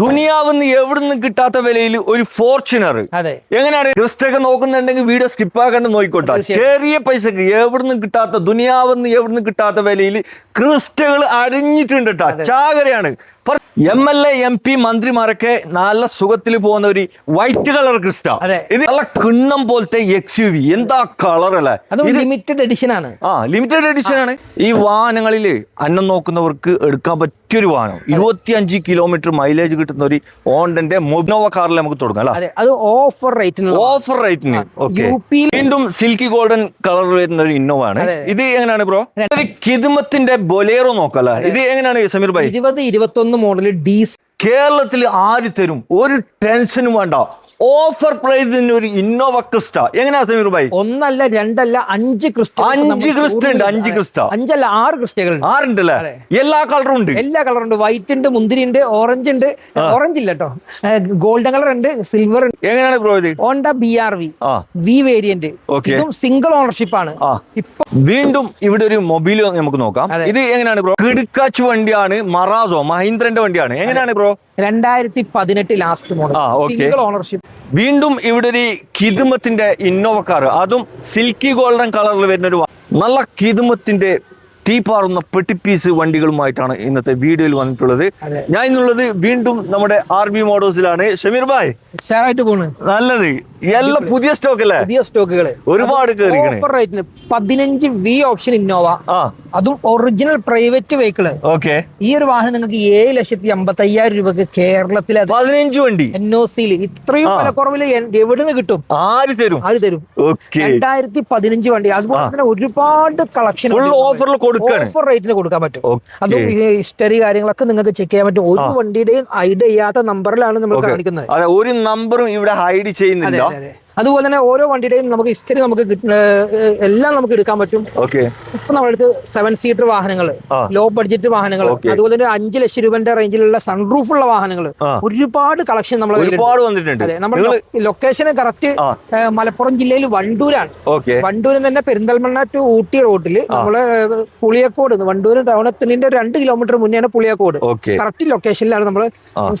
ദുനിയാവെന്ന് എവിടുന്ന് കിട്ടാത്ത വിലയിൽ ഒരു ഫോർച്യൂണർ. എങ്ങനെയാണ്? ക്രിസ്റ്റൊക്കെ നോക്കുന്നുണ്ടെങ്കിൽ വീഡിയോ സ്കിപ്പ് ആക്കാണ്ട് നോക്കിക്കോട്ടെ ചെറിയ പൈസക്ക് എവിടുന്ന് കിട്ടാത്ത ദുനിയാവെന്ന് എവിടുന്ന് കിട്ടാത്ത വിലയിൽ ക്രിസ്റ്റകൾ അടിഞ്ഞിട്ടുണ്ട് കേട്ടോ ചാകരയാണ്. M L A M P മന്ത്രിമാരൊക്കെ നല്ല സുഖത്തിൽ പോകുന്ന ഒരു വൈറ്റ് കളർ ക്രിസ്റ്റ. ഇത് നല്ല കിണ്ണം പോലത്തെ എക്സ് യു വി. എന്താ കളർ അല്ലേ? ലിമിറ്റഡ് എഡിഷൻ ആണ് ആ ലിമിറ്റഡ് എഡിഷൻ ആണ് ഈ വാഹനങ്ങളിൽ അന്നം നോക്കുന്നവർക്ക് എടുക്കാൻ പറ്റിയൊരു വാഹനം. ഇരുപത്തി അഞ്ച് കിലോമീറ്റർ മൈലേജ് കിട്ടുന്ന ഒരു ഓണ്ടന്റെ മൊബിനോവ കാറിൽ നമുക്ക് തുടങ്ങാം അല്ലേ? അതെ ഓഫർ റേറ്റിന് ഓഫർ റേറ്റിന് വീണ്ടും സിൽക്കി ഗോൾഡൻ കളർ വരുന്ന ഒരു ഇന്നോവ ആണ്. ഇത് എങ്ങനെയാണ് ബ്രോ ഒരു കിതുമത്തിന്റെ ബൊലേറോ നോക്കല്ലേ ഇത് എങ്ങനെയാണ് സമീർ ഭായി? ഇരുപത് ഒന്ന് മോഡൽ ഡി കേരളത്തിൽ ആര് തരും? ഒരു ടെൻഷനും വേണ്ട. ഓഫർ പ്രൈസിന് ഒരു ഇന്നോവ ക്രിസ്റ്റ എങ്ങനെയാ സമീർ ഭായി? ഒന്നല്ല രണ്ടല്ല അഞ്ച് ക്രിസ്റ്റ അഞ്ച് ക്രിസ്റ്റ ഉണ്ട് അഞ്ച് ക്രിസ്റ്റ അഞ്ചല്ല ആറ് ക്രിസ്റ്റകൾ ആറുണ്ട് അല്ലേ എല്ലാ കളറും ഉണ്ട്. എല്ലാ കളറും ഉണ്ട് വൈറ്റ് ഉണ്ട് മുന്തിരി ഉണ്ട് ഓറഞ്ച് ഉണ്ട്. ഓറഞ്ച് ഇല്ല കേട്ടോ ഗോൾഡൻ കളർ ഉണ്ട് സിൽവർ ഉണ്ട്. എങ്ങനെയാണ് ബ്രോ ഇത്? Honda B R V V variant. ഇതും സിംഗിൾ ഓണർഷിപ്പ് ആണ്. വീണ്ടും ഇവിടെ ഒരു മൊബൈൽ നമുക്ക് നോക്കാം. ഇത് എങ്ങനെയാണ് ബ്രോ കിടുക്കാച്ച് വണ്ടിയാണ് മറാസോ മഹീന്ദ്രന്റെ വണ്ടിയാണ്. എങ്ങനെയാണ് ബ്രോ രണ്ടായിരത്തി പതിനെട്ട് ലാസ്റ്റ് മോഡൽ സിംഗിൾ ഓണർഷിപ്പ് വീണ്ടും ഇവിടെ ഒരു കിതുമത്തിന്റെ ഇന്നോവ കാർ അതും സിൽക്കി ഗോൾഡൻ കളറിൽ വരുന്ന ഒരു നല്ല കിതുമത്തിന്റെ തീപ്പാറുന്ന പെട്ടിപ്പീസ് വണ്ടികളുമായിട്ടാണ് ഇന്നത്തെ വീഡിയോയിൽ വന്നിട്ടുള്ളത്. ഞാൻ ഇന്നുള്ളത് വീണ്ടും നമ്മുടെ ആർ ബി മോഡോസിലാണ് ഷമീർ ഭായ് ഷെയറായിട്ട് പോണ്. നല്ലത്. എല്ലാം പുതിയ സ്റ്റോക്ക് അല്ലേ? പുതിയ സ്റ്റോക്കുകൾ ഒരുപാട് ഓഫർ റേറ്റിന് പതിനഞ്ച് വി ഓപ്ഷൻ ഇന്നോവ അതും ഒറിജിനൽ പ്രൈവറ്റ് വെഹിക്കിൾ ഓക്കെ ഈ ഒരു വാഹനം നിങ്ങൾക്ക് ഏഴ് ലക്ഷത്തി അമ്പത്തി അയ്യായിരം രൂപക്ക് കേരളത്തിലെ പതിനഞ്ച് വണ്ടി. എൻ ഒ സിയിൽ ഇത്രയും ആ. വിലക്കുറവിൽ എവിടുന്ന് കിട്ടും? ആര് തരും? ആര് തരും? രണ്ടായിരത്തി പതിനഞ്ച് വണ്ടി. അതുപോലെ തന്നെ ഒരുപാട് കളക്ഷൻ ഓഫറിൽ ഓഫർ റേറ്റിന് കൊടുക്കാൻ പറ്റും. അത് ഹിസ്റ്ററി കാര്യങ്ങളൊക്കെ നിങ്ങൾക്ക് ചെക്ക് ചെയ്യാൻ പറ്റും. ഒരു വണ്ടിയുടെയും ഹൈഡ് ചെയ്യാത്ത നമ്പറിലാണ് നമ്മൾ കാണിക്കുന്നത്. ഒരു നമ്പറും ഇവിടെ ഹൈഡ് ചെയ്യുന്നില്ല. അതുപോലെ തന്നെ ഓരോ വണ്ടിയുടെയും നമുക്ക് ഹിസ്റ്ററി നമുക്ക് എല്ലാം നമുക്ക് എടുക്കാൻ പറ്റും. ഇപ്പൊ ഇപ്പൊ അടുത്ത് സെവൻ സീറ്റർ വാഹനങ്ങൾ ലോ ബഡ്ജറ്റ് വാഹനങ്ങൾ അതുപോലെ തന്നെ അഞ്ച് ലക്ഷം രൂപന്റെ റേഞ്ചിലുള്ള സൺറൂഫ് ഉള്ള വാഹനങ്ങൾ ഒരുപാട് കളക്ഷൻ നമ്മൾ കയ്യിലുണ്ട്. അതെ നമ്മുടെ ലൊക്കേഷൻ കറക്റ്റ് മലപ്പുറം ജില്ലയിൽ വണ്ടൂരാണ്. വണ്ടൂരിൽ തന്നെ പെരിന്തൽമണ്ണ ടു ഊട്ടി റോഡിൽ നമ്മൾ പുളിയക്കോട് വണ്ടൂർ ടൗണത്തിന്റെ രണ്ട് കിലോമീറ്റർ മുന്നെയാണ് പുളിയക്കോട്. കറക്റ്റ് ലൊക്കേഷനിലാണ് നമ്മൾ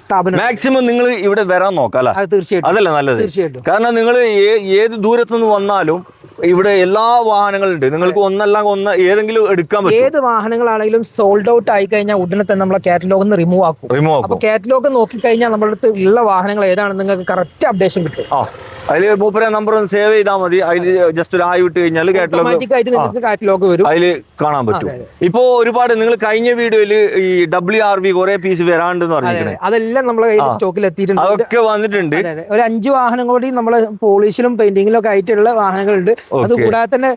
സ്ഥാപനം. മാക്സിമം നിങ്ങൾ ഇവിടെ വരാൻ നോക്കാം തീർച്ചയായിട്ടും. അതല്ലേ നല്ലത്? തീർച്ചയായിട്ടും. കാരണം നിങ്ങൾ ഏത് ദൂരത്തു നിന്ന് വന്നാലും ഇവിടെ എല്ലാ വാഹനങ്ങളും ഉണ്ട് നിങ്ങൾക്ക് ഒന്നല്ല ഒന്ന് ഏതെങ്കിലും എടുക്കാൻ പറ്റും. ഏത് വാഹനങ്ങളാണെങ്കിലും സോൾഡ് ഔട്ട് ആയി കഴിഞ്ഞാൽ ഉടനെ തന്നെ നമ്മളെ കാറ്റലോഗ് നിന്ന് റിമൂവ് ആക്കും. റിമൂവ് ആക്കും. കാറ്റലോഗ് നോക്കി കഴിഞ്ഞാൽ നമ്മളടുത്ത് ഉള്ള വാഹനങ്ങൾ ഏതാണെന്ന് നിങ്ങൾക്ക് കറക്റ്റ് അപ്ഡേഷൻ കിട്ടും. ആ. അതിൽ മൂപ്പരെ നമ്പർ ഒന്ന് സേവ് ചെയ്താൽ മതി. അതിൽ ജസ്റ്റ് ഒരു ആയി വിട്ട് കഴിഞ്ഞാൽ കാറ്റലോഗ് കാറ്റലോഗ് വരും. അതിൽ കാണാൻ പറ്റും. ഇപ്പോ ഒരുപാട് നിങ്ങൾ കഴിഞ്ഞ വീഡിയോയിൽ ഈ ഡബ്ല്യു ആർ വി കുറെ പീസ് വരാണ്ടെന്ന് പറഞ്ഞിരിക്കണേ. അതെല്ലാം നമ്മളെ സ്റ്റോക്കിൽ എത്തിയിട്ടുണ്ട്? അതൊക്കെ വന്നിട്ടുണ്ട്. ഒരു അഞ്ച് വാഹനം കൂടി നമ്മൾ പോളിഷിലും പെയിന്റിങ്ങിലും ഒക്കെ ആയിട്ടുള്ള വാഹനങ്ങളുണ്ട്. അതുകൂടാതെ കൂടാതെ തന്നെ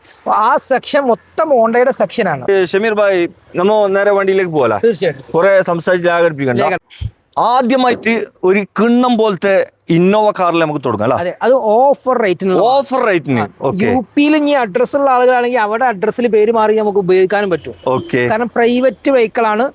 ആ സെക്ഷൻ മൊത്തം ഓണ്ടയുടെ സെക്ഷനാണ് ഷമീർ ഭായ് നമ്മ നേരെ വണ്ടിയിലേക്ക് പോകാം തീർച്ചയായിട്ടും. കുറെ സംസാരിച്ച് ലാഘടിപ്പിക്കണ്ട ലേഖനം. ആദ്യമായിട്ട് ഒരു കിണ്ണം പോലത്തെ ഇന്നോവ കാറിൽ നമുക്ക് തുടങ്ങാം അല്ലേ? അതെ ഓഫർ റേറ്റിന് ഓഫർ റേറ്റിന് യു പിയിൽ ഇനി അഡ്രസ് ഉള്ള ആളുകളാണെങ്കിൽ അവിടെ അഡ്രസ്സിൽ പേര് മാറി നമുക്ക് ഉപയോഗിക്കാനും പറ്റും. ഓക്കെ. കാരണം പ്രൈവറ്റ് വെഹിക്കിൾ ആണ്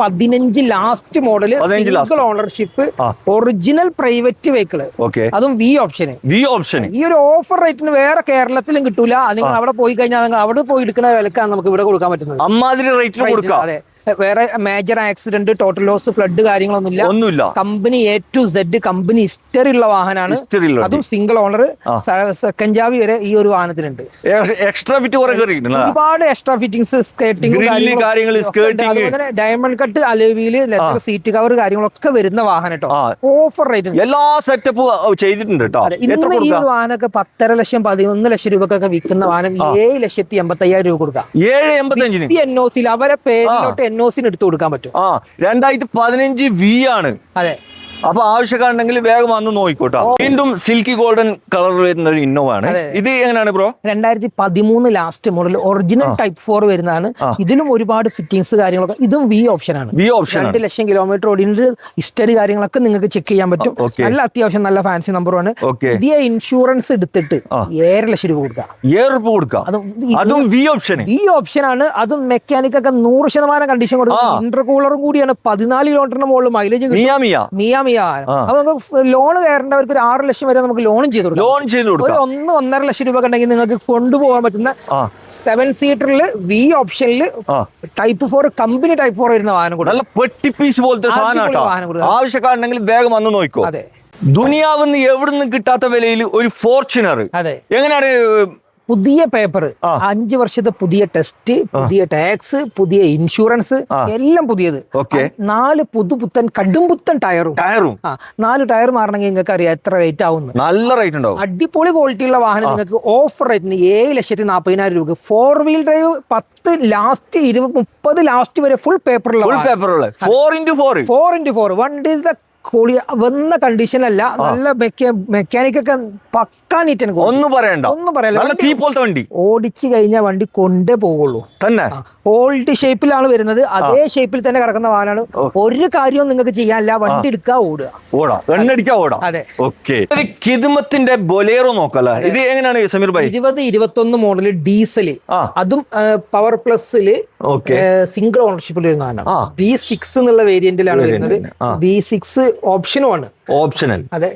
പതിനഞ്ച് last model single ownership. Original private vehicle okay. അതും വി ഓപ്ഷന് വി ഓപ്ഷൻ ഈ ഒരു ഓഫർ റേറ്റിന് വേറെ കേരളത്തിലും കിട്ടൂല. നിങ്ങൾ അവിടെ പോയി കഴിഞ്ഞാൽ അവിടെ പോയി എടുക്കുന്ന വിലക്കാണ് നമുക്ക് ഇവിടെ കൊടുക്കാൻ പറ്റുന്നത്. അമ്മാതിരി റേറ്റിന് കൊടുക്കാം. അതെ. വേറെ major accident total loss flood കാര്യങ്ങളൊന്നുമില്ല. ഒന്നുമില്ല. Company A to Z company history ഉള്ള വാഹനമാണ്. അതും സിംഗിൾ ഓണർ. സെക്കൻഡ് ജാവി വരെ ഈ ഒരു വാഹനത്തിനുണ്ട്. എക്സ്ട്രാ ഫിറ്റ് ഒരുപാട് extra fittings skating diamond cut അലവിയിൽ seat cover കാര്യങ്ങളൊക്കെ വരുന്ന വാഹനം കേട്ടോ ഓഫർ റേറ്റ് എല്ലാ സെറ്റപ്പ് ചെയ്തിട്ടുണ്ട് കേട്ടോ ഇന്ന് ഈ ഒരു വാഹനമൊക്കെ പത്തര ലക്ഷം പതിനൊന്ന് ലക്ഷം രൂപക്കൊക്കെ വിൽക്കുന്ന വാഹനം ഏഴ് ലക്ഷത്തി എൺപത്തി അയ്യായിരം രൂപ കൊടുക്കാം. ഏഴ് എൺപത്തഞ്ചിന്? എൻ ഒ സിയിൽ അവരെ പേരിലോട്ട് എൻ എടുത്തു എടുത്ത് കൊടുക്കാൻ പറ്റും. ആ രണ്ടായിരത്തി പതിനഞ്ച് വി ആണ്. അതെ. അപ്പൊ ആവശ്യക്കാരുണ്ടെങ്കിൽ വേഗം വന്ന് നോക്കിക്കോട്ടോ. വീണ്ടും സിൽക്കി ഗോൾഡൻ കളർ വരുന്ന ഒരു ഇന്നോവ ആണ് ഇത് എങ്ങനെയാണ് ബ്രോ? രണ്ടായിരത്തി പതിമൂന്ന് last model original type four വരുന്നതാണ്. ഇതിലും ഒരുപാട് ഫിറ്റിംഗ്സ് കാര്യങ്ങളൊക്കെ ഇതും വി ഓപ്ഷൻ ആണ്. വി ഓപ്ഷൻ രണ്ട് ലക്ഷം കിലോമീറ്റർ ഓടിയിട്ട് ഹിസ്റ്ററി കാര്യങ്ങളൊക്കെ നിങ്ങൾക്ക് ചെക്ക് ചെയ്യാൻ പറ്റും. നല്ല അത്യാവശ്യം നല്ല ഫാൻസി നമ്പർ ആണ് പുതിയ ഇൻഷുറൻസ് എടുത്തിട്ട്. ഏഴര ലക്ഷം രൂപ കൊടുക്കാം. ഏഴ് രൂപ കൊടുക്കാം അതും വി ഓപ്ഷൻ ഈ ഓപ്ഷൻ ആണ്. അതും മെക്കാനിക് ഒക്കെ നൂറ് ശതമാനം കണ്ടീഷൻ കൊടുക്കും. ഇന്റർകൂളറും കൂടിയാണ്. പതിനാല് കിലോമീറ്ററിന് മുകളിൽ മൈലേജ് മിയാമിയ. മിയ ഈ അപ്പൊ നമുക്ക് ലോൺ കയറേണ്ടവർക്ക് ഒരു ആറ് ലക്ഷം വരെ നമുക്ക് ലോണും ചെയ്തു ലോൺ ചെയ്തു ഒരു ഒന്ന് ഒന്നര ലക്ഷം രൂപ ഉണ്ടെങ്കിൽ നിങ്ങൾക്ക് കൊണ്ടുപോകാൻ പറ്റുന്ന സെവൻ സീറ്ററിൽ വി ഓപ്ഷനിൽ type four company type four വരുന്ന വാഹനം കൂടെ നല്ല പെട്ടി പീസ് പോലത്തെ സാധനം. ആവശ്യക്കാരുണ്ടെങ്കിൽ വേഗം വന്ന് നോക്കോ അതെ. ദുനിയാവിന്ന് എവിടുന്ന് കിട്ടാത്ത വിലയിൽ ഒരു ഫോർച്യൂണർ അതെ. എങ്ങനെയാണ് പുതിയ പേപ്പർ അഞ്ചു വർഷത്തെ പുതിയ ടെസ്റ്റ് പുതിയ ടാക്സ് പുതിയ ഇൻഷുറൻസ് എല്ലാം പുതിയത്. ഓക്കെ. നാല് പുതുപുത്തൻ കടുംപുത്തൻ ടയറും. ടയറും. നാല് ടയർ മാറണമെങ്കിൽ നിങ്ങൾക്ക് അറിയാം എത്ര റേറ്റ് ആവും നല്ല റേറ്റ് ഉണ്ടാവും. അടിപൊളി ക്വാളിറ്റി ഉള്ള വാഹനം നിങ്ങൾക്ക് ഓഫർ റേറ്റിന് ഏഴ് ലക്ഷത്തി നാൽപ്പതിനായിരം രൂപ ഫോർ വീൽ ഡ്രൈവ് പത്ത് ലാസ്റ്റ് ഇരുപത് മുപ്പത് ലാസ്റ്റ് വരെ ഫുൾ പേപ്പറുള്ള full പേപ്പറുള്ള four into four four into four വണ്ടിയുടെ കൂടി വന്ന കണ്ടീഷനല്ല നല്ല മെക്കാനിക്കൊക്കെ പക്കാ നീറ്റ് എനിക്ക് ഒന്നും പറയണ്ട. ഒന്നും പറയല്ല. തീ പോലത്തെ വണ്ടി. ഓടിച്ചു കഴിഞ്ഞാൽ വണ്ടി കൊണ്ടേ പോകുള്ളൂ തന്നെ. ഓൾഡ് ഷേപ്പിലാണ് വരുന്നത്. അതേ ഷേപ്പിൽ തന്നെ കിടക്കുന്ന വാഹനമാണ് ഒരു കാര്യവും നിങ്ങൾക്ക് ചെയ്യാനില്ല. വണ്ടി എടുക്കുക ഓടുക. ഓടാ. എണ്ണടിക്കാ ഓടാ. അതെ. ഓക്കെ. കിതുമത്തിന്റെ ബൊലേറോ നോക്കല്ലേ? ഇത് എങ്ങനെയാണ് സമീർ ഭായി? ഇരുപത് ഇരുപത്തൊന്ന് മോഡൽ ഡീസൽ അതും പവർ പ്ലസിൽ സിംഗിൾ ഓണർഷിപ്പിൽ വരുന്നതാണ് ആ. ബി സിക്സ് എന്നുള്ള വേരിയന്റിലാണ് വരുന്നത്. ബി സിക്സ് ഓപ്ഷനും ആണ്. ഓപ്ഷണൽ അതെ.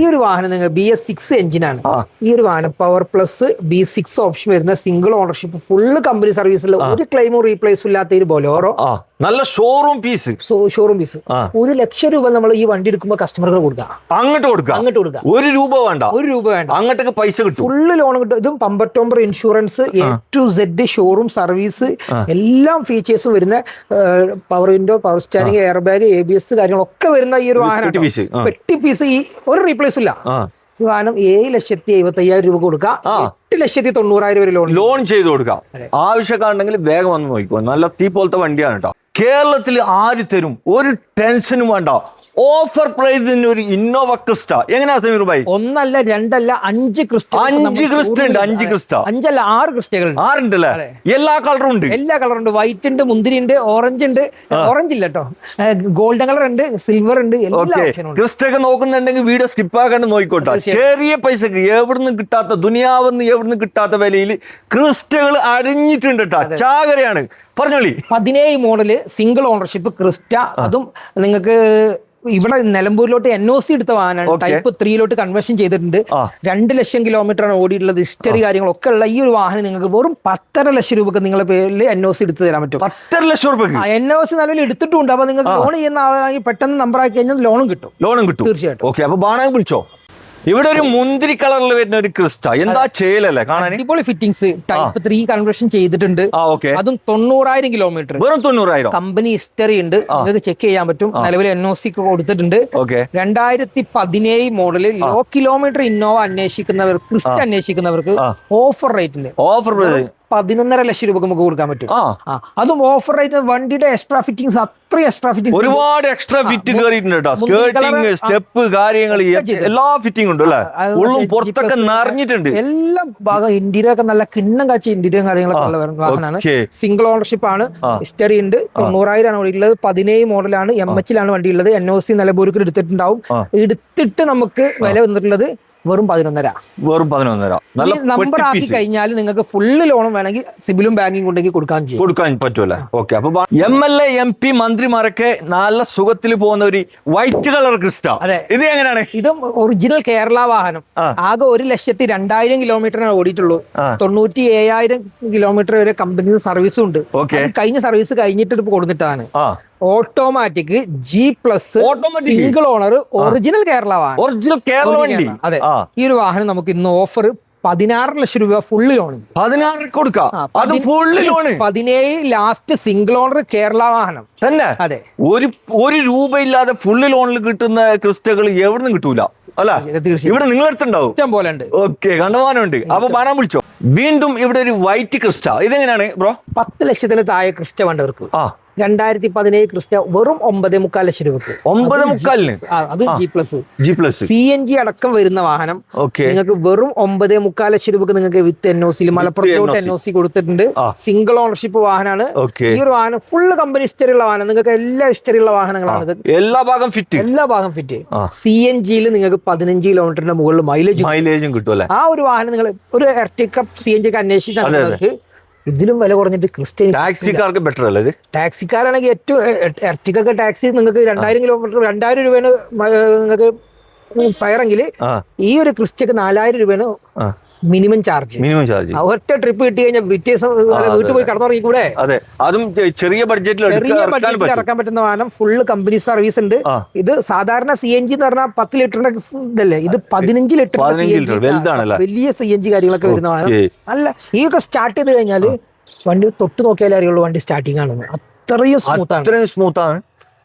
ഈ ഒരു വാഹനം നിങ്ങൾ ബി എസ് സിക്സ് എഞ്ചിനാണ്. ഈ ഒരു വാഹനം power plus B six option വരുന്ന സിംഗിൾ ഓണർഷിപ്പ് ഫുള്ള് കമ്പനി സർവീസിൽ ഒരു ക്ലെയിമും റീപ്ലേസും ഇല്ലാത്ത ഒരു ബൊലോറോ നല്ല ഷോറൂം പീസ് ഷോറൂം പീസ് ഒരു ലക്ഷം രൂപ നമ്മൾ ഈ വണ്ടി എടുക്കുമ്പോൾ കസ്റ്റമർക്ക് കൊടുക്കുക അങ്ങോട്ട് കൊടുക്കുക അങ്ങോട്ട് കൊടുക്കുക ഒരു രൂപ വേണ്ട. ഒരു രൂപ വേണ്ട. അങ്ങോട്ടേക്ക് പൈസ കിട്ടും. ഫുള്ള് ലോൺ കിട്ടും. ഇതും bumper to bumper insurance A to Z showroom service എല്ലാം ഫീച്ചേഴ്സും വരുന്ന power window power standing air bag A B S കാര്യങ്ങളൊക്കെ വരുന്ന ഈ ഒരു വാഹനം പെട്ടി പീസ് ഈ ഒരു റീപ്ലേസ് ഇല്ല. ഈ വാഹനം ഏഴ് ലക്ഷത്തി എഴുപത്തി അയ്യായിരം രൂപ കൊടുക്കുക. എട്ട് ലക്ഷത്തി തൊണ്ണൂറായിരം വരെ ലോൺ ലോൺ ചെയ്ത് കൊടുക്കാം. ആവശ്യക്കാരുണ്ടെങ്കിൽ വേഗം വന്ന് നോക്കിക്കോ. നല്ല തീ പോലത്തെ വണ്ടിയാണ് കേട്ടോ. കേരളത്തിൽ ആര് തരും? ഒരു ടെൻഷനും വേണ്ട. ഓഫർ പ്രൈസിന് ഒരു ഇന്നോവ ക്രിസ്റ്റ എങ്ങനെയാ സമീർ ഭായി ഒന്നല്ല രണ്ടല്ല അഞ്ച് ക്രിസ്റ്റ അഞ്ച് ക്രിസ്റ്റ ഉണ്ട് അഞ്ച് ക്രിസ്റ്റ അഞ്ചല്ല ആറ് ക്രിസ്റ്റകൾ ആറുണ്ട് ആറുണ്ടല്ലേ? എല്ലാ കളറും ഉണ്ട്. എല്ലാ കളറും ഉണ്ട്. വൈറ്റ് ഉണ്ട് മുന്തിരി ഉണ്ട് ഓറഞ്ച് ഉണ്ട്. ഓറഞ്ച് ഇല്ല കേട്ടോ ഗോൾഡൻ കളർ ഉണ്ട് സിൽവർ ഉണ്ട് എല്ലാ ഓക്കെ ഓപ്ഷനും ഉണ്ട്. ക്രിസ്റ്റ ഒക്കെ നോക്കുന്നുണ്ടെങ്കിൽ വീഡിയോ സ്കിപ്പ് ആക്കാണ്ട് നോക്കിക്കോട്ടെ. ചെറിയ പൈസക്ക് എവിടുന്ന് കിട്ടാത്ത ദുനിയാവെന്ന് എവിടുന്ന് കിട്ടാത്ത വിലയിൽ ക്രിസ്റ്റകൾ അടിഞ്ഞിട്ടുണ്ട് കേട്ടോ ചാകരയാണ്. പറഞ്ഞോളി. പതിനേഴ് മോഡൽ സിംഗിൾ ഓണർഷിപ്പ് ക്രിസ്റ്റ അതും നിങ്ങൾക്ക് ഇവിടെ നിലമ്പൂരിലോട്ട് എൻ ഒ സി എടുത്ത വാഹനമാണ്. ടൈപ്പ് ത്രീയിലോട്ട് കൺവേർഷൻ ചെയ്തിട്ടുണ്ട്. രണ്ട് ലക്ഷം കിലോമീറ്റർ ആണ് ഓടിയിട്ടുള്ളത്. ഹിസ്റ്ററി കാര്യങ്ങളൊക്കെ ഉള്ള ഈ ഒരു വാഹനം നിങ്ങൾക്ക് വെറും പത്തര ലക്ഷം രൂപക്ക് നിങ്ങളുടെ പേരിൽ എൻ ഒ സി എടുത്ത് തരാൻ പറ്റും. പത്തര ലക്ഷം രൂപ എൻ ഒ സി നിലവിൽ എടുത്തിട്ടുണ്ട്. അപ്പൊ നിങ്ങൾക്ക് ലോൺ ചെയ്യുന്ന ആളാണെങ്കിൽ പെട്ടെന്ന് നമ്പർ ആക്കി കഴിഞ്ഞാൽ ലോണും കിട്ടും. ലോണും കിട്ടും. തീർച്ചയായിട്ടും. ഓക്കെ അപ്പൊ ബാണാൻ വിളിച്ചോ? ഇവിടെ ഒരു മുന്തിരി കളറിൽ വരുന്ന ഒരു ക്രിസ്റ്റ. എന്താ ചേലല്ലേ? കാണാൻ? ഇപ്പോൾ ഫിറ്റിംഗ്സ് ടൈപ്പ് ത്രീ കൺവേർഷൻ ചെയ്തിട്ടുണ്ട്. അതും തൊണ്ണൂറായിരം കിലോമീറ്റർ വെറും തൊണ്ണൂറായിരം? കമ്പനി ഹിസ്റ്ററി ഉണ്ട്. നിങ്ങൾക്ക് ചെക്ക് ചെയ്യാൻ പറ്റും. നിലവിൽ എൻ ഒ സി കൊടുത്തിട്ടുണ്ട്. ഓക്കെ രണ്ടായിരത്തി പതിനേഴ് മോഡലിൽ ലോ കിലോമീറ്റർ ഇന്നോവ അന്വേഷിക്കുന്നവർ ക്രിസ്റ്റ അന്വേഷിക്കുന്നവർക്ക് ഓഫർ റേറ്റിൽ ഓഫർ പതിനൊന്നര ലക്ഷം രൂപ നമുക്ക് കൊടുക്കാൻ പറ്റും. ആ. അതും ഓഫർ ആയിട്ട് വണ്ടിയുടെ എക്സ്ട്രാ ഫിറ്റിംഗ്സ് അത്രയും എക്സ്ട്രാ ഫിറ്റിംഗ് ഒരുപാട് എക്സ്ട്രാ ഫിറ്റ് കയറിയിട്ടുണ്ട് കേട്ടോ. മുന്തിരി സ്കേർട്ടിങ് സ്റ്റെപ്പ് കാര്യങ്ങൾ. എല്ലാ ഫിറ്റിംഗ് ഉണ്ട് അല്ലേ? ഉള്ളും പുറത്തൊക്കെ നിറഞ്ഞിട്ടുണ്ട്. എല്ലാ ഭാഗം ഇന്റീരിയർ ഒക്കെ നല്ല കിണ്ണം കാച്ച ഇന്റീരിയർ കാര്യങ്ങളൊക്കെ ഉള്ള വാഹനമാണ് സിംഗിൾ ഓണർഷിപ്പ് ആണ്. ഹിസ്റ്ററി ഉണ്ട്. തൊണ്ണൂറായിരം ആണ് ഉള്ളത് പതിനേഴ് മോഡലാണ് എം എച്ചിലാണ് വണ്ടി ഉള്ളത് എൻ ഒ സി നിലമ്പൂർക്ക് എടുത്തിട്ടുണ്ടാവും. എടുത്തിട്ട് നമുക്ക് വില വന്നിട്ടുള്ളത് വെറും പതിനൊന്നര. വെറും പതിനൊന്നര. നല്ല നമ്പർ ആക്കി കഴിഞ്ഞാൽ നിങ്ങൾക്ക് ഫുള്ള് ലോണും വേണമെങ്കിൽ സിബിലും ബാങ്കിങ് ഉണ്ടെങ്കിൽ കൊടുക്കാൻ കൊടുക്കാൻ പറ്റുമല്ലേ ഓക്കെ അപ്പൊ M L A M P മന്ത്രിമാരൊക്കെ നല്ല സുഖത്തിൽ പോകുന്ന ഒരു വൈറ്റ് കളർ ക്രിസ്റ്റ അതെ. ഇത് എങ്ങനെയാണ്? ഇതും ഒറിജിനൽ കേരള വാഹനം. ആകെ ഒരു ലക്ഷത്തി രണ്ടായിരം കിലോമീറ്ററാണ് ഓടിയിട്ടുള്ളൂ. തൊണ്ണൂറ്റി ഏഴായിരം കിലോമീറ്റർ വരെ കമ്പനി സർവീസും ഉണ്ട്. കഴിഞ്ഞ സർവീസ് കഴിഞ്ഞിട്ട് കൊടുത്തിട്ടാണ്. Automatic G plus automatic single owner original Kerala വാഹനം ഒറിജിനൽ കേരള വണ്ടി. അതെ. ഈ ഒരു വാഹനം നമുക്ക് ഇന്ന് ഓഫർ പതിനാറ് ലക്ഷം രൂപ ഫുള്ള് ലോൺ പതിനാറ് കൊടുക്കാം. ഫുള്ള് ലോണ് പതിനേഴ് ലാസ്റ്റ് സിംഗിൾ ഓണർ കേരള വാഹനം. തന്നെ? അതെ. ഒരു ഒരു രൂപ ഇല്ലാതെ ഫുള്ള് ലോണിൽ കിട്ടുന്ന ക്രിസ്റ്റകൾ എവിടെ നിന്ന് കിട്ടൂല. അല്ല? ഇവിടെ നിങ്ങളടുത്തുണ്ടാവും ഇഷ്ടം പോലെ ഉണ്ട്. ഓക്കെ കണ്ടമാനമുണ്ട്. അപ്പൊ ബാണാൻ വിളിച്ചോ. വീണ്ടും ഇവിടെ ഒരു വൈറ്റ് ക്രിസ്റ്റ. ഇതെങ്ങനെയാണ് ബ്രോ? പത്ത് ലക്ഷത്തിന് താഴെ ക്രിസ്റ്റ വേണ്ടവർക്ക്. ആ. രണ്ടായിരത്തി പതിനേഴ് ക്രിസ്റ്റ വെറും ഒമ്പതേ മുക്കാൽ ലക്ഷം രൂപക്ക്. ഒമ്പത് അതും മുക്കാലിന്? G plus G plus C N G അടക്കം വരുന്ന വാഹനം നിങ്ങൾക്ക് വെറും ഒമ്പതേ മുക്കാൽ ലക്ഷം രൂപക്ക് നിങ്ങൾക്ക് വിത്ത് എൻ ഒ സി മലപ്പുറത്തോട്ട് എൻ ഒ സി കൊടുത്തിട്ടുണ്ട്. സിംഗിൾ ഓണർഷിപ്പ് വാഹനമാണ് ഈ ഒരു വാഹനം ഫുള്ള് കമ്പനി ഹിസ്റ്ററി ഉള്ള വാഹനം. നിങ്ങൾക്ക് എല്ലാ ഹിസ്റ്ററി ഉള്ള വാഹനങ്ങളാണ് ഇത്. എല്ലാ ഭാഗം ഫിറ്റ് എല്ലാ ഭാഗം ഫിറ്റ്. സി എൻ ജിയിൽ നിങ്ങൾക്ക് പതിനഞ്ച് കിലോമീറ്ററിന്റെ മുകളിൽ മൈലേജ് മൈലേജും കിട്ടും ആ ഒരു വാഹനം നിങ്ങൾ ഒരു എർട്ടിക്കപ്പ് സി എൻ ജി ഒക്കെ അന്വേഷിച്ചിട്ടുണ്ടെങ്കിൽ ഇതിലും വില കുറഞ്ഞിട്ട് ക്രിസ്ത്യൻ ടാക്സിക്കാർക്ക് ബെറ്റർ അല്ലേ ഇത്? ടാക്സിക്കാരാണെങ്കിൽ ഏറ്റവും എർട്ടിക്കൊക്കെ ടാക്സി നിങ്ങൾക്ക് രണ്ടായിരം കിലോമീറ്റർ രണ്ടായിരം രൂപയാണ് നിങ്ങൾക്ക് ഫയറെങ്കിൽ ഈ ഒരു ക്രിസ്റ്റ്യക്ക് നാലായിരം രൂപയാണ് മിനിമം ചാർജ്. Minimum charge. ഒറ്റ ട്രിപ്പ് കിട്ടി കഴിഞ്ഞാൽ പിറ്റേ വീട്ടിൽ പോയി കടന്നുറങ്ങി കൂടെ അതെ അതും ചെറിയ ബഡ്ജറ്റിൽ ചെറിയ ബഡ്ജറ്റിൽ ഇറക്കാൻ പറ്റുന്ന വാഹനം ഫുള്ള് കമ്പനി സർവീസ് ഉണ്ട്. ഇത് സാധാരണ സി എൻ ജി എന്ന് പറഞ്ഞാൽ പത്ത് ലിറ്ററിന്റെ ഇതല്ലേ? ഇത് പതിനഞ്ച് ലിറ്റർ 15 ലിറ്റർ, വലുതാണല്ലേ? വലിയ സി എൻ ജി കാര്യങ്ങളൊക്കെ വരുന്ന വാഹനം. അല്ല ഈ ഒക്കെ സ്റ്റാർട്ട് ചെയ്ത് കഴിഞ്ഞാൽ വണ്ടി തൊട്ട് നോക്കിയാലേ അറിയുള്ളൂ വണ്ടി സ്റ്റാർട്ടിങ് ആണെന്ന്. അത്രയും സ്മൂത്ത് ആണ്. അത്രയും സ്മൂത്ത് ആണ്.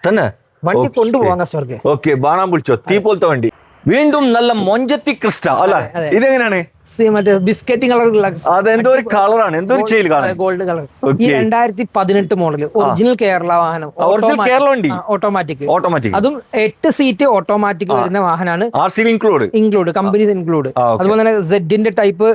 തന്നെ? വണ്ടി കൊണ്ടുപോകാൻ കസ്റ്റമർക്ക് ഓക്കെ ബാണാൻ വിളിച്ചോ തീ പോലത്തെ വണ്ടി. വീണ്ടും നല്ല മൊഞ്ചത്തി ക്രിസ്റ്റ അല്ല. ഇതെങ്ങനെയാണ്? മറ്റേ ബിസ്ക്കറ്റ് കളറുള്ള അതെന്തോ ഒരു കളറാണ് എന്തോ ഒരു ഗോൾഡ് കളർ. ഈ. രണ്ടായിരത്തി പതിനെട്ട് മോഡൽ ഒറിജിനൽ കേരള വാഹനം. original കേരള വണ്ടി? ഓട്ടോമാറ്റിക് ഓട്ടോമാറ്റിക് അതും എട്ട് സീറ്റ് ഓട്ടോമാറ്റിക് വരുന്ന വാഹനമാണ് R C include include company include. അതുപോലെ തന്നെ സെഡിന്റെ ടൈപ്പ്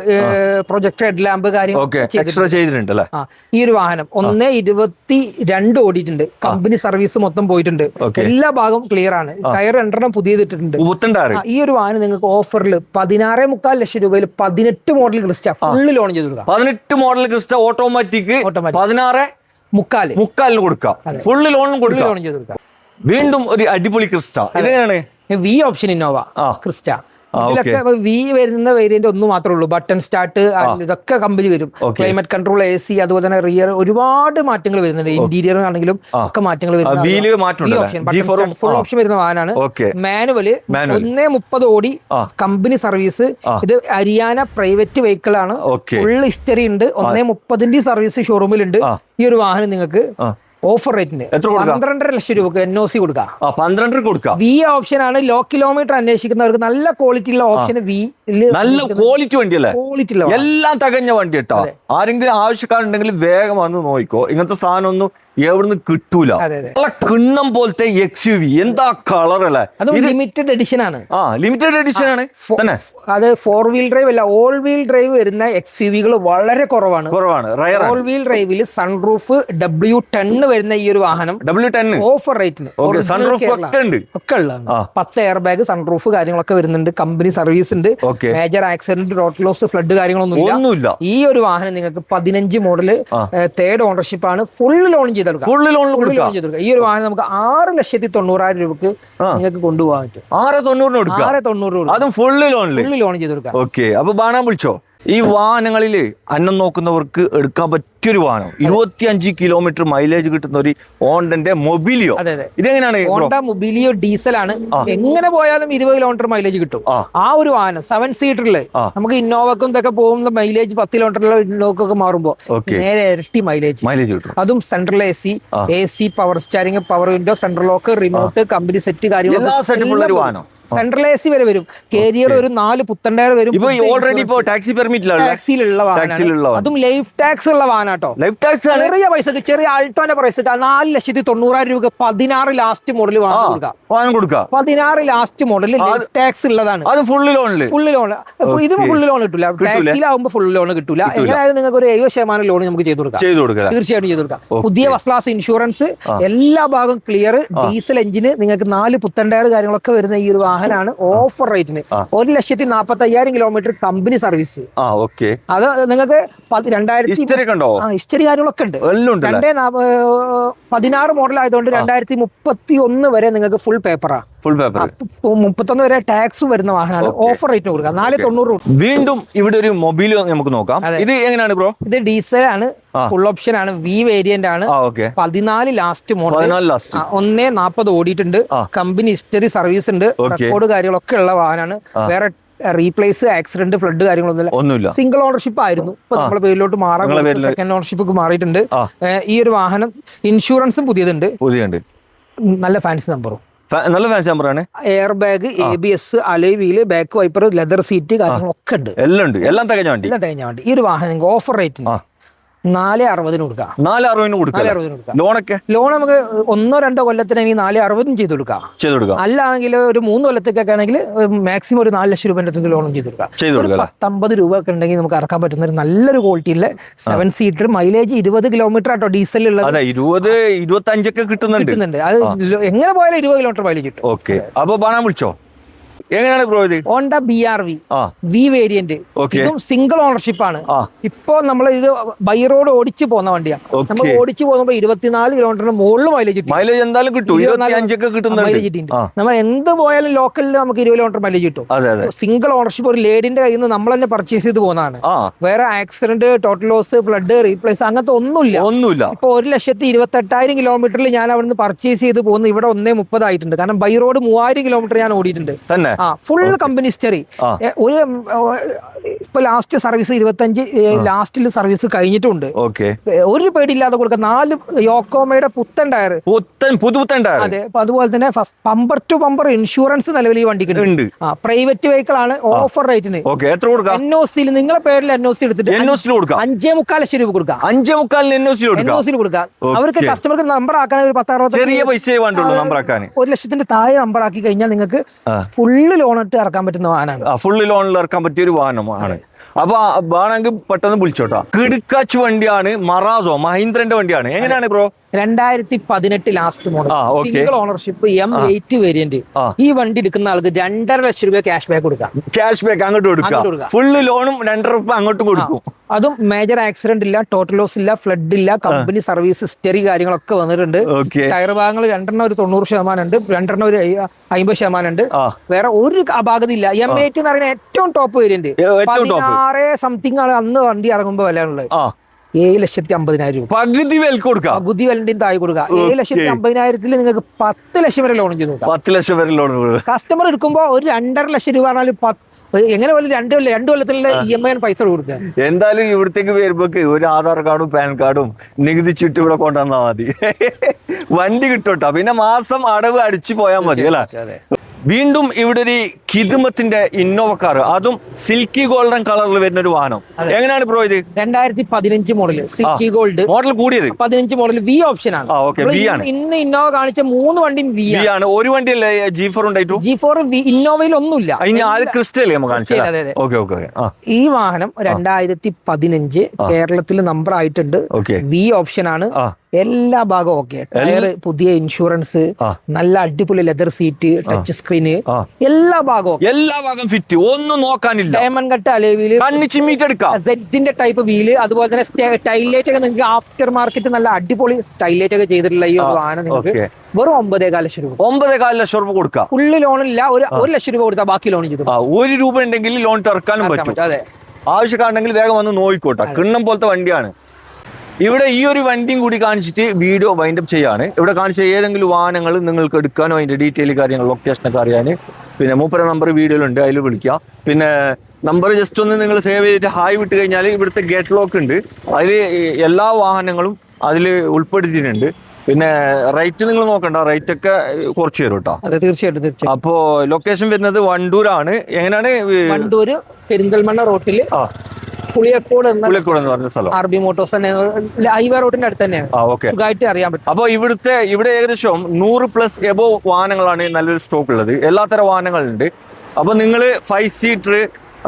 പ്രൊജക്ടർ ഹെഡ് ലാമ്പ് കാര്യം എക്സ്ട്രാ ചെയ്തിട്ടുണ്ട്. അല്ലേ? ഈ ഒരു വാഹനം ഒന്ന് ഇരുപത്തി രണ്ട് ഓടിയിട്ടുണ്ട് കമ്പനി സർവീസ് മൊത്തം പോയിട്ടുണ്ട്. എല്ലാ ഭാഗവും ക്ലിയർ ആണ്. ടയർ രണ്ടെണ്ണം ആ, ഈ ഒരു വാഹനം നിങ്ങൾക്ക് ഓഫറിൽ പതിനാറേ മുക്കാൽ ലക്ഷം രൂപയിൽ പതിനെട്ട് മോഡൽ ക്രിസ്റ്റ ഫുള്ള് ലോൺ ചെയ്ത് കൊടുക്കാം പതിനെട്ട് മോഡൽ ക്രിസ്റ്റ ഓട്ടോമാറ്റിക്. പതിനാറ് മുക്കാൽ. മുക്കാലിന് കൊടുക്കാം. ഫുള്ള് ലോണും കൊടുക്കാം. ലോൺ ചെയ്ത് കൊടുക്കാം വീണ്ടും ഒരു അടിപൊളി ക്രിസ്റ്റ. ഇതെങ്ങനെയാണ്? V option Innova Crysta. ഇതിലൊക്കെ വി വരുന്ന വേരിയന്റ് ഒന്നും മാത്രമേ ഉള്ളൂ. ബട്ടൺ സ്റ്റാർട്ട് ഇതൊക്കെ കമ്പനി വരും. ക്ലൈമറ്റ് കൺട്രോൾ എ സി അതുപോലെ തന്നെ റിയർ ഒരുപാട് മാറ്റങ്ങൾ വരുന്നുണ്ട്. ഇന്റീരിയർ ആണെങ്കിലും ഒക്കെ മാറ്റങ്ങൾ വരുന്നുണ്ട് wheel മാറ്റമുണ്ടല്ലേ? G4 ഉം, ഫുൾ ഓപ്ഷൻ വരുന്ന വാഹനമാണ്. Manual manual. ഒന്നേ മുപ്പത് ഓടി കമ്പനി സർവീസ് ഇത് ഹരിയാന പ്രൈവറ്റ് വെഹിക്കിൾ ആണ്. ഫുൾ ഹിസ്റ്ററി ഉണ്ട്. ഒന്നേ മുപ്പതിന്റെ സർവീസ് ഷോറൂമിലുണ്ട് ഉണ്ട് ഈ ഒരു വാഹനം നിങ്ങൾക്ക്. ഓഫർ റേറ്റിന്? പന്ത്രണ്ടര ലക്ഷം രൂപക്ക് എൻ ഒ സി കൊടുക്കാം. ആ പന്ത്രണ്ടര കൊടുക്കാം. വി ഓപ്ഷൻ ആണ് ലോ കിലോമീറ്റർ അന്വേഷിക്കുന്നവർക്ക് നല്ല ക്വാളിറ്റി ഉള്ള ഓപ്ഷൻ വി നല്ല ക്വാളിറ്റി വണ്ടിയല്ലേ ക്വാളിറ്റി ഉള്ള എല്ലാം തകഞ്ഞ വണ്ടി കേട്ടോ. ആരെങ്കിലും ആവശ്യക്കാരുണ്ടെങ്കിൽ വേഗം വന്ന് നോക്കിക്കോ ഇങ്ങനത്തെ സാധനം ഒന്നും എവിടുന്ന് കിട്ടൂല. കിണ്ണം പോലത്തെ എക്സ് യു വി എന്താ കളർ അല്ലേ? ലിമിറ്റഡ് എഡിഷൻ ആണ്. ആ ലിമിറ്റഡ് എഡിഷൻ ആണ്. അത് ഫോർ വീൽ ഡ്രൈവ് അല്ല ഓൾ വീൽ ഡ്രൈവ് വരുന്ന എക്സ് യു വികൾ വളരെ കുറവാണ്. കുറവാണ്. ഓൾ വീൽ ഡ്രൈവിൽ സൺറൂഫ് ഡബ്ല്യു ടെൻ വരുന്ന ഈ ഒരു വാഹനം ഡബ്ല്യു ടെൻ ഓഫർ റേറ്റിന് സൺറൂഫ് ഒക്കെ ഉണ്ട്. ഒക്കെ ഉള്ളതാണ് പത്ത് എയർ ബാഗ് സൺറൂഫ് കാര്യങ്ങളൊക്കെ വരുന്നുണ്ട്. കമ്പനി സർവീസ് ഉണ്ട്. Major accident road loss flood കാര്യങ്ങളൊന്നും ഇല്ല ഈ ഒരു വാഹനം നിങ്ങൾക്ക് പതിനഞ്ച് മോഡൽ തേർഡ് ഓണർഷിപ്പ് ആണ്. ഫുൾ ലോൺ ചെയ്തെടുക്കാം കൊടുക്കാം. ഈ ഒരു വാഹനം നമുക്ക് ആറ് ലക്ഷത്തി തൊണ്ണൂറായിരം രൂപക്ക് നിങ്ങൾക്ക് കൊണ്ടുപോകാൻ പറ്റും. ആറ് തൊണ്ണൂറിന് കൊടുക്കാം. ആറ് തൊണ്ണൂറ് രൂപ അതും ഫുൾ ലോൺ ഓക്കെ അപ്പൊ ബാണാൻ വിളിച്ചോ? ഈ വാഹനങ്ങളിൽ അന്നം നോക്കുന്നവർക്ക് എടുക്കാൻ പറ്റിയൊരു വാഹനം. ഇരുപത്തി അഞ്ച് കിലോമീറ്റർ മൈലേജ് കിട്ടുന്ന ഒരു ഓണ്ടന്റെ മൊബിലിയോ. ഇതെങ്ങനെയാണ് ഓണ്ട മൊബിലിയോ ഡീസൽ ആണ് എങ്ങനെ പോയാലും ഇരുപത് കിലോമീറ്റർ മൈലേജ് കിട്ടും. ആ. ഒരു വാഹനം സെവൻ സീറ്ററിൽ. നമുക്ക് ഇന്നോവക്കും ഇതൊക്കെ പോകുന്ന മൈലേജ് പത്ത് കിലോമീറ്ററിലെ ഇന്നോവക്കൊക്കെ മാറുമ്പോ. നേരെ ഇരട്ടി മൈലേജ് മൈലേജ് കിട്ടും. അതും central A C A C power steering power window central lock remote company set കാര്യങ്ങളൊക്കെ വാഹനം. സെൻട്രൽ എ സി വരെ വരും. കേരിയർ ഒരു നാല് പുത്തണ്ടയർ വരും. ഓൾറെഡി ടാക്സി പെർമിറ്റിലാണ് ടാക്സിയിലുള്ള വാഹനം. വാഹനം. അതും ലൈഫ് ടാക്സ് ഉള്ള വാഹനാട്ടോ ലൈഫ് ടാക്സ് ആണ്. ചെറിയ പൈസക്ക് ചെറിയ ആൾട്ടോന്റെ പ്രൈസ് നാല് ലക്ഷത്തി തൊണ്ണൂറായിരം രൂപ പതിനാറ് ലാസ്റ്റ് മോഡൽ വാഹനം കൊടുക്കാം. പതിനാറ് ലാസ്റ്റ് മോഡൽ ലൈഫ് ടാക്സ് ഉള്ളതാണ്. അത് ഫുള്ള് ലോൺ ഫുള്ള് ലോൺ ഇത് ഫുള്ള് ലോൺ കിട്ടില്ല ടാക്സിലാവുമ്പോ ഫുള്ള് ലോൺ കിട്ടില്ല എങ്ങനെയായാലും നിങ്ങൾക്ക് ഒരു എഴുപത് ശതമാനം ലോൺ നമുക്ക് ചെയ്തു കൊടുക്കാം. ചെയ്തു കൊടുക്കാം. തീർച്ചയായിട്ടും ചെയ്തു കൊടുക്കാം. പുതിയ ഫസ്റ്റ് ക്ലാസ് ഇൻഷുറൻസ് എല്ലാ ഭാഗം ക്ലിയർ ഡീസൽ എഞ്ചിന് നിങ്ങൾക്ക് നാല് പുത്തൻ ടയർ കാര്യങ്ങളൊക്കെ വരുന്ന ഈ ഒരു വാഹനമാണ്. ഓഫർ റേറ്റിന് ഒരു ലക്ഷത്തി നാൽപ്പത്തി അയ്യായിരം കിലോമീറ്റർ കമ്പനി സർവീസ് അത് നിങ്ങൾക്ക് രണ്ടായിരത്തി ഹിസ്റ്ററി കാര്യങ്ങളൊക്കെ ഉണ്ട്. എല്ലാം രണ്ടേ പതിനാറ് മോഡൽ ആയതുകൊണ്ട് രണ്ടായിരത്തി മുപ്പത്തി ഒന്ന് വരെ നിങ്ങൾക്ക് ഫുൾ പേപ്പറാ ഫുൾ പേപ്പർ മുപ്പത്തൊന്ന് വരെ ടാക്സ് വരുന്ന വാഹനമാണ്. ഓഫർ റേറ്റ് കൊടുക്കുക നാല് തൊണ്ണൂറ് വീണ്ടും ഇവിടെ ഒരു മൊബൈൽ നമുക്ക് നോക്കാം. ഇത് എങ്ങനെയാണ് ബ്രോ ഇത് ഡീസൽ ആണ്. ഫുൾ ഓപ്ഷൻ ആണ്. വി വേരിയന്റ് ആണ്. പതിനാല് ലാസ്റ്റ് മോഡൽ ഒന്നേ നാപ്പത് ഓടിയിട്ടുണ്ട്. കമ്പനി ഹിസ്റ്ററി സർവീസ് ഉണ്ട്. റെക്കോർഡ് കാര്യങ്ങളൊക്കെ ഉള്ള വാഹനമാണ്. വേറെ റീപ്ലേസ് ആക്സിഡന്റ് ഫ്ലഡ് കാര്യങ്ങളൊന്നുമില്ല. ഒന്നുമില്ല. സിംഗിൾ ഓണർഷിപ്പ് ആയിരുന്നു. ഇപ്പൊ നമ്മളെ പേരിലോട്ട് മാറാൻ സെക്കൻഡ് ഓണർഷിപ്പ് മാറിയിട്ടുണ്ട്. ഈ ഒരു വാഹനം ഇൻഷുറൻസും പുതിയതുണ്ട്. പുതിയുണ്ട് നല്ല ഫാൻസി നമ്പറും. നല്ല ഫാൻസി നമ്പറാണ്. Air bag A B S alloy wheel back wiper leather seat കാര്യങ്ങളൊക്കെ ഉണ്ട്. എല്ലാം ഉണ്ട്. എല്ലാം തികഞ്ഞ വണ്ടി. എല്ലാം തികഞ്ഞ വണ്ടി. ഈ ഒരു വാഹനം ഓഫർ റേറ്റ്. നാല് അറുപതിന് കൊടുക്കാം. നാല് അറുപതിന് കൊടുക്കാം നാല് അറുപതിന് കൊടുക്കാം. ലോണൊക്കെ? ലോൺ നമുക്ക് ഒന്നോ രണ്ടോ കൊല്ലത്തിന് കൊല്ലത്തിനാണെങ്കിൽ നാല് അറുപതും ചെയ്ത് കൊടുക്കാം. ചെയ്ത് കൊടുക്കാം. അല്ലാണെങ്കിൽ ഒരു മൂന്ന് കൊല്ലത്തേക്കൊക്കെ ആണെങ്കിൽ മാക്സിമം ഒരു നാല് ലക്ഷം രൂപ ലോണും ചെയ്ത് കൊടുക്കാം. ചെയ്ത് ഒരു? പത്തമ്പത് രൂപ ഒക്കെ ഉണ്ടെങ്കിൽ നമുക്ക് ഇറക്കാൻ പറ്റുന്ന ഒരു നല്ലൊരു ക്വാളിറ്റിയിലെ സെവൻ സീറ്റർ മൈലേജ് ഇരുപത് കിലോമീറ്റർ ആട്ടോ ഡീസൽ ഉള്ളത്. ഇരുപത് ഇരുപത്തി അഞ്ചൊക്കെ കിട്ടുന്നുണ്ട്. കിട്ടുന്നുണ്ട്. അത് എങ്ങനെ പോയാലും ഇരുപത് കിലോമീറ്റർ മൈലേജ് കിട്ടും. ഓക്കെ. അപ്പൊ ബാണാൻ വിളിച്ചോ? എങ്ങനെയാണ് ബ്രോ ഇത്? ഹോണ്ട ബി ആർ വി ആ. V variant. ഇതും സിംഗിൾ ഓണർഷിപ്പ് ആണ്. ഇപ്പോ നമ്മൾ ഇത് ബൈ റോഡ് ഓടിച്ചു പോകുന്ന വണ്ടിയാണ് നമ്മൾ ഓടിച്ചു പോകുമ്പോൾ ഇരുപത്തിനാല് കിലോമീറ്ററിന് മുകളിൽ മൈലേജ് കിട്ടും. മൈലേജ് എന്തായാലും കിട്ടും. മൈലേജ് കിട്ടിയിട്ടുണ്ട്. നമ്മൾ എന്ത് പോയാലും ലോക്കലിൽ നമുക്ക് ഇരുപത് കിലോമീറ്റർ മൈലേജ് കിട്ടും. സിംഗിൾ ഓണർഷിപ്പ് ഒരു ലേഡിന്റെ കയ്യിൽ നിന്ന് നമ്മൾ തന്നെ പർച്ചേസ് ചെയ്ത് പോകുന്നതാണ്. വേറെ accident total loss flood replace അങ്ങനത്തെ ഒന്നുമില്ല. ഒന്നുമില്ല. ഇപ്പൊ ഒരു ലക്ഷത്തി ഇരുപത്തെട്ടായിരം കിലോമീറ്ററിൽ ഞാൻ അവിടുന്ന് പർച്ചേസ് ചെയ്ത് പോകുന്ന. ഇവിടെ ഒന്നേ മുപ്പതായിട്ടുണ്ട് കാരണം ബൈ റോഡ് മൂവായിരം കിലോമീറ്റർ ഞാൻ ഓടിയിട്ടുണ്ട്. തന്നെ. ആ ഫുൾ കമ്പനി ഹിസ്റ്ററി ഒരു ഇപ്പൊ ലാസ്റ്റ് സർവീസ് ഇരുപത്തഞ്ച് ലാസ്റ്റിൽ സർവീസ് കഴിഞ്ഞിട്ടുണ്ട്. ഓക്കെ ഒരു പേടിയില്ലാതെ കൊടുക്കുക നാല് യോക്കോമയുടെ പുത്തൻ ടയർ പുത്തൻ പുതുപുത്തൻ ടയർ അതെ അതുപോലെ തന്നെ പമ്പർ ടു പമ്പർ ഇൻഷുറൻസ് നിലവിൽ ഈ വണ്ടിക്ക് ഉണ്ട്. ആ പ്രൈവറ്റ് വെഹിക്കിൾ ആണ് ഓഫർ റേറ്റിന് ഓക്കെ എത്ര കൊടുക്കാം? എൻ ഒ സിയിൽ നിങ്ങളെ പേരിൽ എൻഒസി ഒ സി എടുത്തിട്ട് എൻ ഒ അഞ്ചേ മുക്കാൽ ലക്ഷം രൂപ കൊടുക്കാം. അഞ്ചേ മുക്കാലിന് എൻ ഒ സിൽ എൻ കൊടുക്കാം. ഒ സിയിൽ കൊടുക്കാം. അവർക്ക് കസ്റ്റമർക്ക് നമ്പർ ആക്കാൻ ഒരു പത്താറുപത് ചെറിയ പൈസ വേണ്ടുള്ളൂ നമ്പർ ആക്കാൻ ഒരു ലക്ഷത്തിന്റെ താഴെ നമ്പർ ആക്കി കഴിഞ്ഞാൽ നിങ്ങൾക്ക് ലോൺ ഇട്ട് ഇറക്കാൻ പറ്റുന്ന വാഹനമാണ് ഫുള്ള് ലോണിൽ ഇറക്കാൻ പറ്റിയ ഒരു വാഹനമാണ് അപ്പൊ വേണമെങ്കിൽ പെട്ടെന്ന് വിളിച്ചോട്ടോ. കിടുക്കാച്ച് വണ്ടിയാണ് മറാസോ മഹീന്ദ്രന്റെ വണ്ടിയാണ്. എങ്ങനെയാണ് ബ്രോ? രണ്ടായിരത്തി പതിനെട്ട് last model single ownership M eight variant ഈ വണ്ടി എടുക്കുന്ന ആൾക്ക് രണ്ടര ലക്ഷം രൂപ ക്യാഷ് ബാക്ക് കൊടുക്കാം. ക്യാഷ് ബാക്ക് അങ്ങോട്ട് കൊടുക്കാം. ഫുള്ള് ലോണും രണ്ടര രൂപ അങ്ങോട്ട് കൊടുക്കും. അതും മേജർ ആക്സിഡന്റ് ഇല്ല ടോട്ടൽ ലോസ് ഇല്ല ഫ്ലഡ് ഇല്ല കമ്പനി സർവീസ് ഹിസ്റ്ററി കാര്യങ്ങളൊക്കെ വന്നിട്ടുണ്ട്. ടയർ ഭാഗങ്ങൾ രണ്ടെണ്ണം ഒരു തൊണ്ണൂറ് ശതമാനം ഉണ്ട് രണ്ടെണ്ണം ഒരു അമ്പത് ശതമാനം ഉണ്ട് വേറെ ഒരു അപാകത ഇല്ല. എം എയ്റ്റ് എന്ന് പറയുന്ന ഏറ്റവും ടോപ്പ് വേരിയന്റ് ഏറ്റവും സംതിങ് ആണ് അന്ന് വണ്ടി ഇറങ്ങുമ്പോൾ വിലയാണുള്ളത് ഏഴ് ലക്ഷത്തി അമ്പതിനായിരം രൂപ. പകുതി വില കൊടുക്കാം. പകുതി വിലന്റെയും താഴെ കൊടുക്കുക. ഏഴ് ലക്ഷത്തി അമ്പതിനായിരത്തിൽ നിങ്ങൾക്ക് പത്ത് ലക്ഷം വരെ ലോൺ ചെയ്തു പത്ത് ലക്ഷം വരെ ലോൺ കസ്റ്റമർ എടുക്കുമ്പോൾ ഒരു രണ്ടര ലക്ഷം രൂപ ആണെങ്കിൽ പത്ത് എങ്ങനെ പോലും രണ്ട് കൊല്ലം രണ്ട് കൊല്ലത്തിലുള്ള ഇ എം ഐ പൈസ കൊടുക്കുക. എന്തായാലും ഇവിടത്തേക്ക് വരുമ്പോക്ക് ഒരു ആധാർ കാർഡും പാൻ കാർഡും നികുതി ചുറ്റും ഇവിടെ കൊണ്ടുവന്നാൽ മതി. വണ്ടി കിട്ടോട്ടോ പിന്നെ മാസം അടവ് അടിച്ചു പോയാൽ മതി അല്ലേ? വീണ്ടും ഇവിടെ ഒരു കിതുമത്തിന്റെ ഇന്നോവ കാർ അതും സിൽക്കി ഗോൾഡൻ കളറിൽ വരുന്ന ഒരു വാഹനം എങ്ങനെയാണ് ബ്രോ ഇത്? രണ്ടായിരത്തി പതിനഞ്ച് മോഡൽ സിൽക്കി ഗോൾഡ് മോഡൽ കൂടിയത്? പതിനഞ്ച് മോഡൽ വി ഓപ്ഷൻ ആണ്. ഇന്ന് ഇന്നോവ കാണിച്ച മൂന്ന് വണ്ടിയും വി ആണ്. ഒരു വണ്ടി അല്ലേ ജി ഫോർ ഉണ്ടായിട്ടു? ജി ഫോർ ഇന്നോവയിൽ ഒന്നുമില്ല. ക്രിസ്റ്റൽ ഈ വാഹനം രണ്ടായിരത്തി പതിനഞ്ച് കേരളത്തിൽ നമ്പർ ആയിട്ടുണ്ട്. വി ഓപ്ഷൻ ആണ്. എല്ലാ ഭാഗവും ഓക്കെ ടയർ പുതിയ ഇൻഷുറൻസ് നല്ല അടിപൊളി ലെതർ സീറ്റ് ടച്ച് സ്ക്രീന് എല്ലാ ഭാഗവും എല്ലാ ഭാഗം ഫിറ്റ് ഒന്നും നോക്കാനില്ല. ഡയമണ്ട് കട്ട് അലേവിൽ കണ്ണി ചിമ്മിട്ട് എടുക്കാം. സെറ്റിന്റെ ടൈപ്പ് വീൽ അതുപോലെ തന്നെ ടൈലൈറ്റ് ഒക്കെ നിങ്ങൾക്ക് ആഫ്റ്റർ മാർക്കറ്റ് നല്ല അടിപൊളി ടൈലൈറ്റ് ഒക്കെ ചെയ്തിട്ടുള്ള ഈ ഒരു വാഹനം നിങ്ങൾക്ക് വെറും വെറും ഒമ്പതേകാൽ ലക്ഷം രൂപ. ഒമ്പതേ കാൽ ലക്ഷം രൂപ കൊടുക്കാം. ഫുള്ള് ലോണില്ല ഒരു ഒരു ലക്ഷം രൂപ കൊടുത്താൽ ബാക്കി ലോൺ ചെയ്തു. ഒരു രൂപ ഉണ്ടെങ്കിൽ ലോൺ തുറക്കാനും പറ്റും. അതെ. ആവശ്യക്കാരുണ്ടെങ്കിൽ വേഗം വന്ന് നോക്കിക്കോട്ടെ. കിണ്ണം പോലത്തെ വണ്ടിയാണ്. ഇവിടെ ഈ ഒരു വണ്ടിയും കൂടി കാണിച്ചിട്ട് വീഡിയോ വൈൻഡപ്പ് ചെയ്യാണ്. ഇവിടെ കാണിച്ച ഏതെങ്കിലും വാഹനങ്ങൾ നിങ്ങൾക്ക് എടുക്കാനോ അതിന്റെ ഡീറ്റെയിൽ കാര്യങ്ങൾ ലൊക്കേഷനൊക്കെ അറിയാൻ പിന്നെ മൂപ്പര നമ്പർ വീഡിയോയിലുണ്ട് അതിൽ വിളിക്കുക പിന്നെ നമ്പർ ജസ്റ്റ് ഒന്ന് നിങ്ങൾ സേവ് ചെയ്തിട്ട് ഹായ് വിട്ട് കഴിഞ്ഞാൽ ഇവിടുത്തെ ഗേറ്റ് ലോക്ക് ഉണ്ട്. അതിൽ എല്ലാ വാഹനങ്ങളും അതിൽ ഉൾപ്പെടുത്തിയിട്ടുണ്ട്. പിന്നെ റേറ്റ് നിങ്ങൾ നോക്കണ്ട റേറ്റ് ഒക്കെ കുറച്ച് തരും കേട്ടോ അതെ തീർച്ചയായിട്ടും തീർച്ചയായിട്ടും. അപ്പോ ലൊക്കേഷൻ വരുന്നത് വണ്ടൂരാണ്. എങ്ങനെയാണ്? വണ്ടൂര് പെരിന്തൽമണ്ണ റോട്ടിൽ ആ പുളിയക്കോട് എന്ന പറഞ്ഞ സ്ഥലം. ആർ ബി മോട്ടോഴ്സ് തന്നെ ഹൈവേ റോഡിന്റെ അടുത്ത് തന്നെയാണ്. സുഖമായിട്ട് അറിയാൻ പറ്റും. അപ്പോൾ ഇവിടുത്തെ ഇവിടെ ഏകദേശം നൂറ് പ്ലസ് എബോ വാഹനങ്ങളാണ് നല്ലൊരു സ്റ്റോക്ക് ഉള്ളത്. എല്ലാത്തരം വാഹനങ്ങളുണ്ട്. അപ്പോൾ നിങ്ങൾ ഫൈവ് സീറ്റർ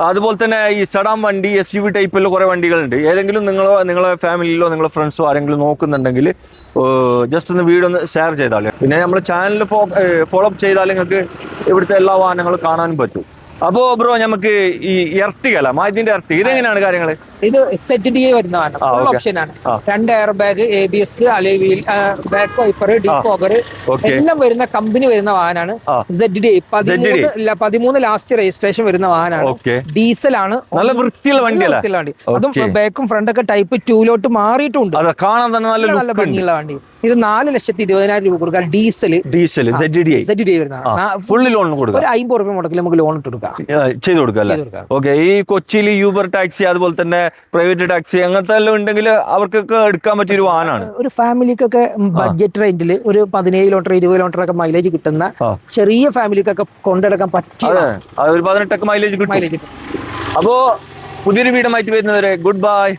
അതുപോലെ തന്നെ ഈ സഡാം വണ്ടി എസ് യു വി ടൈപ്പിലുള്ള കുറേ വണ്ടികളുണ്ട്. ഏതെങ്കിലും നിങ്ങളോ നിങ്ങളെ ഫാമിലിയിലോ നിങ്ങളെ ഫ്രണ്ട്സോ ആരെങ്കിലും നോക്കുന്നുണ്ടെങ്കിൽ ജസ്റ്റ് ഒന്ന് വീഡിയോ ഒന്ന് ഷെയർ ചെയ്താൽ പിന്നെ നമ്മുടെ ചാനൽ ഫോളോ അപ്പ് ചെയ്താൽ നിങ്ങൾക്ക് ഇവിടുത്തെ എല്ലാ വാഹനങ്ങളും കാണാനും പറ്റും. അപ്പോൾ ബ്രോ നമുക്ക് ഈ എർത്തികല അല്ല എർത്തി ഇതെങ്ങനെയാണ് കാര്യങ്ങൾ ഇത് സെറ്റ് ഡി വരുന്നതാണ്. ആ, ഫുൾ ഓപ്ഷൻ ആണ്. രണ്ട് air bag A B S അലേവിയിൽ back wiper defogger. എല്ലാം വരുന്ന കമ്പനി വരുന്ന വാഹനമാണ്. സെഡ് ഡി പതിമൂന്ന് പതിമൂന്ന് ലാസ്റ്റ് രജിസ്ട്രേഷൻ വരുന്ന വാഹനമാണ്. ഡീസൽ ആണ്. നല്ല വൃത്തിയുള്ള വണ്ടി. അതും. ബാക്കും ഫ്രണ്ടൊക്കെ ടൈപ്പ് ടൂലോട്ട് മാറിയിട്ടുണ്ട് കാണാൻ തന്നെ നല്ല ഭംഗിയുള്ള വണ്ടി. ഇത് നാല് ലക്ഷത്തി ഇരുപതിനായിരം രൂപ കൊടുക്കാം. ഡീസൽ ഡീസൽ ഫുള്ളി ലോൺ കൊടുക്കാം. ഒരു അമ്പത് രൂപ മുടക്കിൽ നമുക്ക് ലോൺ ഇട്ട് കൊടുക്കാം. ചെയ്ത് കൊടുക്കാം അല്ലേ. ഓക്കെ ഈ കൊച്ചിയിൽ യൂബർ ടാക്സി അതുപോലെ തന്നെ പ്രൈവറ്റ് ടാക്സി അങ്ങനത്തെ എല്ലാം ഉണ്ടെങ്കിൽ അവർക്കൊക്കെ എടുക്കാൻ പറ്റിയ ഒരു വാഹനമാണ്. ഒരു ഫാമിലിക്കൊക്കെ ബഡ്ജറ്റ് റേഞ്ചിൽ ഒരു പതിനേഴ് കിലോമീറ്റർ ഇരുപത് കിലോമീറ്റർ ഒക്കെ മൈലേജ് കിട്ടുന്ന. ചെറിയ ഫാമിലിക്കൊക്കെ കൊണ്ടെടുക്കാൻ പറ്റിയ ഒരു പതിനെട്ടൊക്കെ മൈലേജ് കിട്ടും. അപ്പോ പുതിയൊരു വീടുമായിട്ട് വരുന്നവരെ ഗുഡ് ബൈ